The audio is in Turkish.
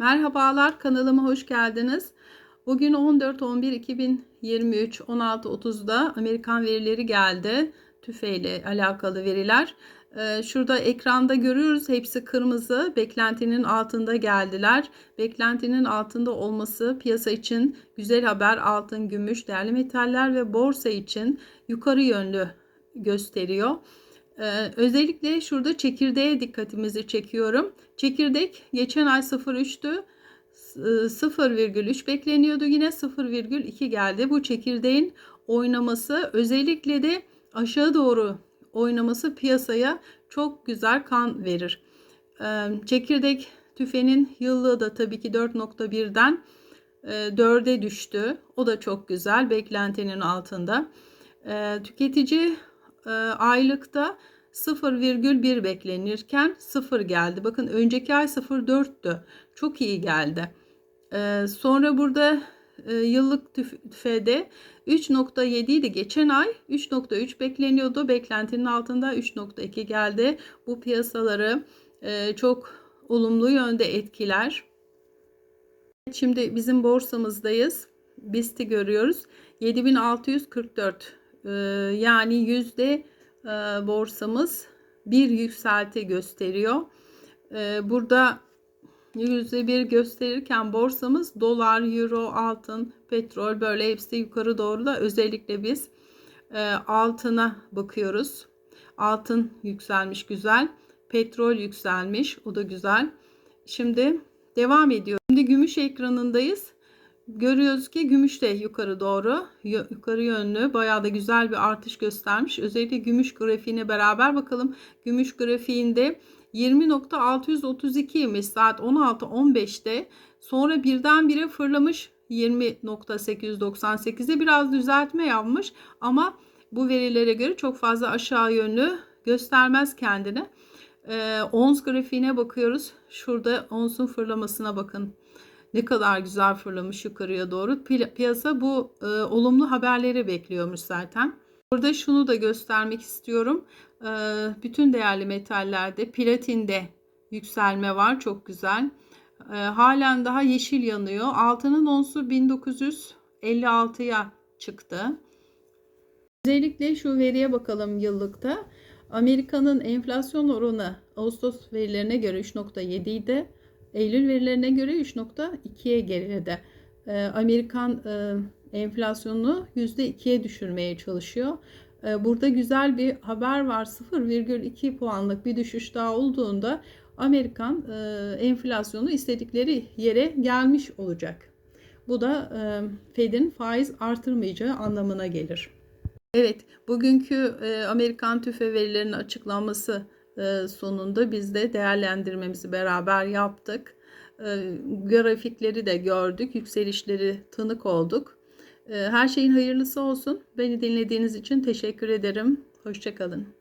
Merhabalar kanalıma hoş geldiniz. Bugün 14-11-2023 16.30'da Amerikan verileri geldi. Tüfeyle alakalı veriler. Ee, Şurada ekranda görüyoruz hepsi kırmızı. Beklentinin altında geldiler. Beklentinin altında olması piyasa için güzel haber. Altın, gümüş, değerli metaller ve borsa için yukarı yönlü gösteriyor. Ee, özellikle şurada çekirdeğe dikkatimizi çekiyorum. Çekirdek geçen ay 0.3'tü. 0,3 bekleniyordu yine 0,2 geldi. Bu çekirdeğin oynaması özellikle de aşağı doğru oynaması piyasaya çok güzel kan verir. Ee, çekirdek tüfenin yıllığı da tabii ki 4.1'den 4'e düştü. O da çok güzel beklentinin altında. Ee, tüketici e, aylıkta 0,1 beklenirken 0 geldi. Bakın önceki ay 0,4'tü. Çok iyi geldi. Ee, sonra burada e, yıllık tüfede 3.7 idi geçen ay 3.3 bekleniyordu. Beklentinin altında 3.2 geldi. Bu piyasaları e, çok olumlu yönde etkiler. Şimdi bizim borsamızdayız. BIST'i görüyoruz. 7644 ee, yani yüzde e, borsamız bir yükselti gösteriyor. Ee, burada yüzde bir gösterirken borsamız dolar, euro, altın, petrol böyle hepsi yukarı doğru da özellikle biz e, altına bakıyoruz. Altın yükselmiş güzel. Petrol yükselmiş o da güzel. Şimdi devam ediyor. Şimdi gümüş ekranındayız görüyoruz ki gümüş de yukarı doğru yukarı yönlü bayağı da güzel bir artış göstermiş. Özellikle gümüş grafiğine beraber bakalım. Gümüş grafiğinde 20.632'ymiş saat 16.15'te. Sonra birdenbire fırlamış 20.898'e biraz düzeltme yapmış ama bu verilere göre çok fazla aşağı yönlü göstermez kendini. Ee, ons grafiğine bakıyoruz. Şurada onsun fırlamasına bakın. Ne kadar güzel fırlamış yukarıya doğru. Piyasa bu e, olumlu haberleri bekliyormuş zaten. Burada şunu da göstermek istiyorum. E, bütün değerli metallerde platinde yükselme var. Çok güzel. E, halen daha yeşil yanıyor. Altının onsu 1956'ya çıktı. Özellikle şu veriye bakalım yıllıkta. Amerika'nın enflasyon oranı Ağustos verilerine göre 3.7 idi. Eylül verilerine göre 3.2'ye geride. Ee, Amerikan e, enflasyonunu %2'ye düşürmeye çalışıyor. Ee, burada güzel bir haber var. 0,2 puanlık bir düşüş daha olduğunda Amerikan e, enflasyonu istedikleri yere gelmiş olacak. Bu da e, Fed'in faiz artırmayacağı anlamına gelir. Evet, bugünkü Amerikan tüfe verilerinin açıklanması e, sonunda biz de değerlendirmemizi beraber yaptık. E, grafikleri de gördük, yükselişleri tanık olduk. E, her şeyin hayırlısı olsun. Beni dinlediğiniz için teşekkür ederim. Hoşçakalın.